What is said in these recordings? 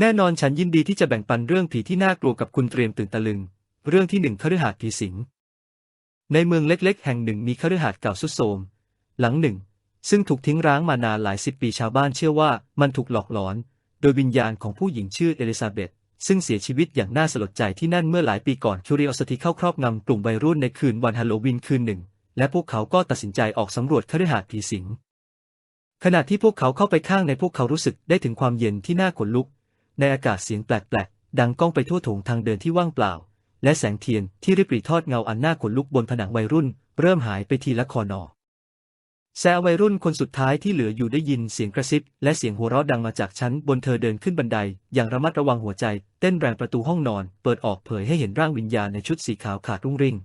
แน่นอนฉันยินดีที่จะแบ่งปันเรื่องผีที่น่ากลัวกับคุณเตรียมตื่นตะลึง เรื่องที่หนึ่งคฤหาสน์ผีสิง ในเมืองเล็กๆ แห่งหนึ่งมีคฤหาสน์เก่าสุดโทรม หลังหนึ่ง ซึ่งถูกทิ้งร้างมานานหลายสิบปีชาวบ้านเชื่อว่ามันถูกหลอกหลอน โดยวิญญาณของผู้หญิงชื่อเอลิซาเบธซึ่งเสียชีวิตอย่างน่าสลดใจที่นั่นเมื่อหลายปีก่อนคิวริออสติเข้าครอบงำกลุ่มวัยรุ่นในคืนวันฮาโลวีนคืนหนึ่ง และพวกเขาก็ตัดสินใจออกสำรวจคฤหาสน์ผีสิง ขณะที่พวกเขาเข้าไปข้างในพวกเขารู้สึกได้ถึงความเย็นที่น่าขนลุก ในอากาศเสียงแปลกๆ ดังก้องไปทั่วถงทางเดินที่ว่างเปล่า และแสงเทียนที่ริบรีทอดเงาอันน่าขนลุกบนผนังวัยรุ่น เริ่มหายไปทีละคอนอแซววัยรุ่นคนสุดท้ายที่เหลืออยู่ได้ยินเสียงกระซิบ และเสียงหัวเราะดังมาจากชั้นบนเธอเดินขึ้นบันได อย่างระมัดระวังหัวใจ เต้นแรงประตูห้องนอน เปิดออกเผยให้เห็นร่างวิญญาณในชุดสีขาวขาดรุ่งริ่ง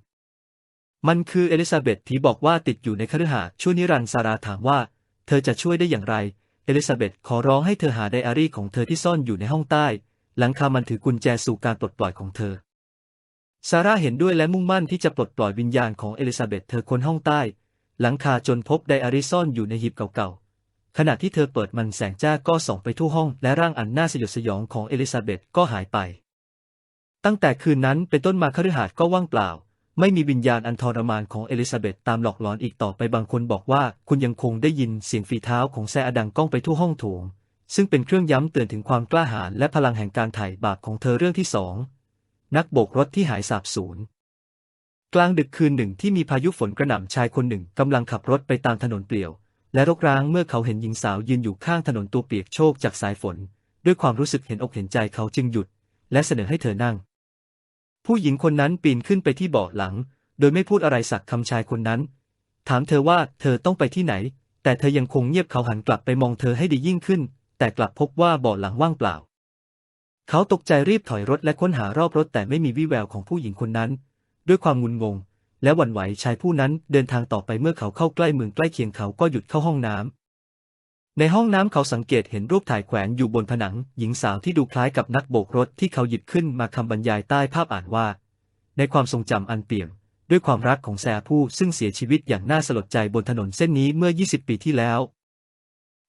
มันคือเอลิซาเบธผีบอกว่าติดอยู่ในคฤหาสน์ช่วนิรันดร์ซาราถามว่า เธอจะช่วยได้อย่างไร เอลิซาเบธขอร้องให้เธอหาไดอารี่ของเธอที่ซ่อนอยู่ในห้องใต้ หลังคามันถือกุญแจสู่การปลดปล่อยของเธอ ซาร่าเห็นด้วยและมุ่งมั่นที่จะปลดปล่อยวิญญาณของเอลิซาเบธเธอค้นห้องใต้ หลังคาจนพบไดอารี่ซ่อนอยู่ในหีบเก่าๆ ขณะที่เธอเปิดมันแสงจ้าก็ส่องไปทั่วห้อง และร่างอันน่าสยดสยองของเอลิซาเบธก็หายไป ตั้งแต่คืนนั้นเป็นต้นมาคฤหาสน์ก็ว่างเปล่า ไม่มีวิญญาณอันทรมานของเอลิซาเบธตามหลอกหลอนอีกต่อไปบางคนบอกว่าคุณยังคงได้ยินเสียงฝีเท้าของแซอดังก้องไปทั่วห้องโถง ซึ่งเป็นเครื่องย้ำเตือนถึงความกล้าหาญและพลังแห่งการไถ่บาปของเธอเรื่องที่สองนักโบกรถที่หายสาบสูญกลางดึกคืนหนึ่งที่มีพายุฝนกระหน่ำชายคนหนึ่งกำลังขับรถไปตามถนนเปลี่ยว และรกร้างเมื่อเขาเห็นหญิงสาวยืนอยู่ข้างถนนตัวเปียกโชกจากสายฝน ด้วยความรู้สึกเห็นอกเห็นใจเขาจึงหยุด และเสนอให้เธอนั่ง ผู้หญิงคนนั้นปีนขึ้นไปที่เบาะหลัง โดยไม่พูดอะไรสักคำชายคนนั้น ถามเธอว่าเธอต้องไปที่ไหน แต่เธอยังคงเงียบเขาหันกลับไปมองเธอให้ดียิ่งขึ้น แต่กลับพบว่าเบาะหลังว่างเปล่า เขาตกใจรีบถอยรถและค้นหารอบรถแต่ไม่มีวี่แววของผู้หญิงคนนั้น ด้วยความงุนงง และหวั่นไหวชายผู้นั้นเดินทางต่อไปเมื่อเขาเข้าใกล้เมืองใกล้เคียงเขาก็หยุดเข้าห้องน้ำ ในห้องน้ำเขาสังเกตเห็นรูปถ่ายแขวนอยู่บนผนัง หญิงสาวที่ดูคล้ายกับนักโบกรถที่เขาหยิบขึ้นมาคำบรรยายใต้ภาพอ่านว่า ในความทรงจำอันเปี่ยม ด้วยความรักของแซผู้ซึ่งเสียชีวิตอย่างน่าสลดใจบนถนนเส้นนี้เมื่อ 20 ปีที่แล้ว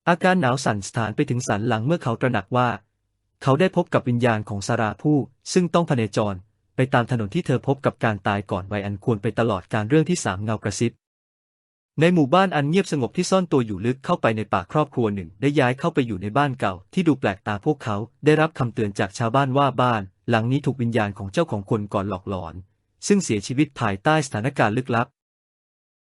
อาการหนาวสั่นสถานไปถึงสันหลังเมื่อเขาตระหนักว่า เขาได้พบกับวิญญาณของสาราผู้ ซึ่งต้องพเนจร ไปตามถนนที่เธอพบกับการตายก่อนวัยอันควรไปตลอดการเรื่องที่สามเงากระซิบ ในหมู่บ้านอันเงียบสงบที่ซ่อนตัวอยู่ลึกเข้าไปในป่าครอบครัวหนึ่ง ได้ย้ายเข้าไปอยู่ในบ้านเก่า ที่ดูแปลกตาพวกเขาได้รับคำเตือนจากชาวบ้านว่าบ้าน หลังนี้ถูกวิญญาณของเจ้าของคนก่อนหลอกหลอน ซึ่งเสียชีวิตภายใต้สถานการณ์ลึกลับ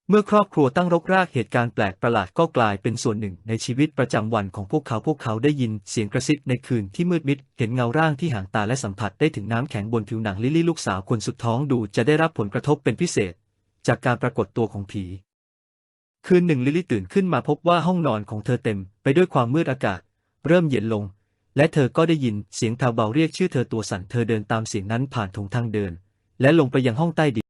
เมื่อครอบครัวตั้งรกรากเหตุการณ์แปลกประหลาดก็กลายเป็นส่วนหนึ่งในชีวิตประจำวันของพวกเขาพวกเขาได้ยินเสียงกระซิบในคืนที่มืดมิด เห็นเงาร่างที่ห่างตาและสัมผัสได้ถึงน้ำแข็งบนผิวหนังลิลี่ลูกสาวคนสุดท้องดูจะได้รับผลกระทบเป็นพิเศษ จากการปรากฏตัวของผี คืนหนึ่งลิลี่ตื่นขึ้นมาพบว่าห้องนอนของเธอเต็ม ไปด้วยความมืดอากาศ เริ่มเย็นลง และเธอก็ได้ยินเสียงเท้าเบาเรียกชื่อเธอตัวสั่นเธอเดินตามเสียงนั้นผ่านถงทางเดิน และลงไปยังห้องใต้ดิน